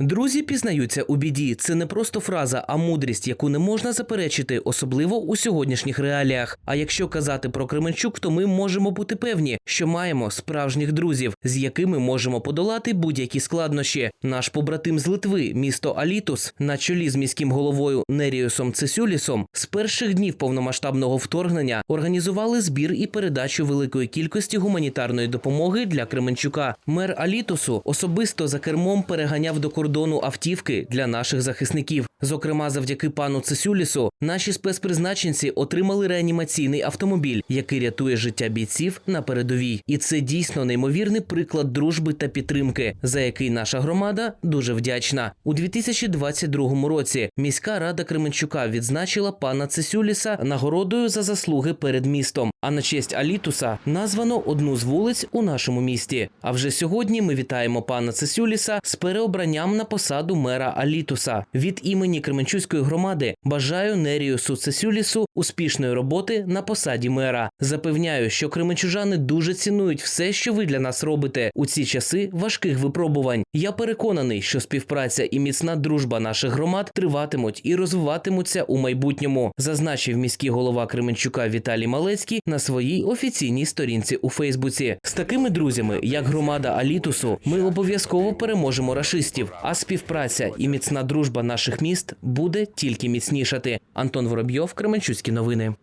Друзі пізнаються у біді. Це не просто фраза, а мудрість, яку не можна заперечити, особливо у сьогоднішніх реаліях. А якщо казати про Кременчук, то ми можемо бути певні, що маємо справжніх друзів, з якими можемо подолати будь-які складнощі. Наш побратим з Литви, місто Алітус, на чолі з міським головою Неріусом Цесюлісом, з перших днів повномасштабного вторгнення організували збір і передачу великої кількості гуманітарної допомоги для Кременчука. Мер Алітусу особисто за кермом переганяв до кордону автівки для наших захисників. Зокрема, завдяки пану Цесюлісу, наші спецпризначенці отримали реанімаційний автомобіль, який рятує життя бійців на передовій. І це дійсно неймовірний приклад дружби та підтримки, за який наша громада дуже вдячна. У 2022 році міська рада Кременчука відзначила пана Цесюліса нагородою за заслуги перед містом. А на честь Алітуса названо одну з вулиць у нашому місті. А вже сьогодні ми вітаємо пана Цесюліса з переобранням на посаду мера Алітуса. Від імені Кременчуцької громади бажаю Неріусу Цесюлісу успішної роботи на посаді мера. Запевняю, що кременчужани дуже цінують все, що ви для нас робите у ці часи важких випробувань. Я переконаний, що співпраця і міцна дружба наших громад триватимуть і розвиватимуться у майбутньому, зазначив міський голова Кременчука Віталій Малецький на своїй офіційній сторінці у Фейсбуці. З такими друзями, як громада Алітусу, ми обов'язково переможемо рашистів. А співпраця і міцна дружба наших міст буде тільки міцнішати. Антон Воробйов, Кременчуцькі новини.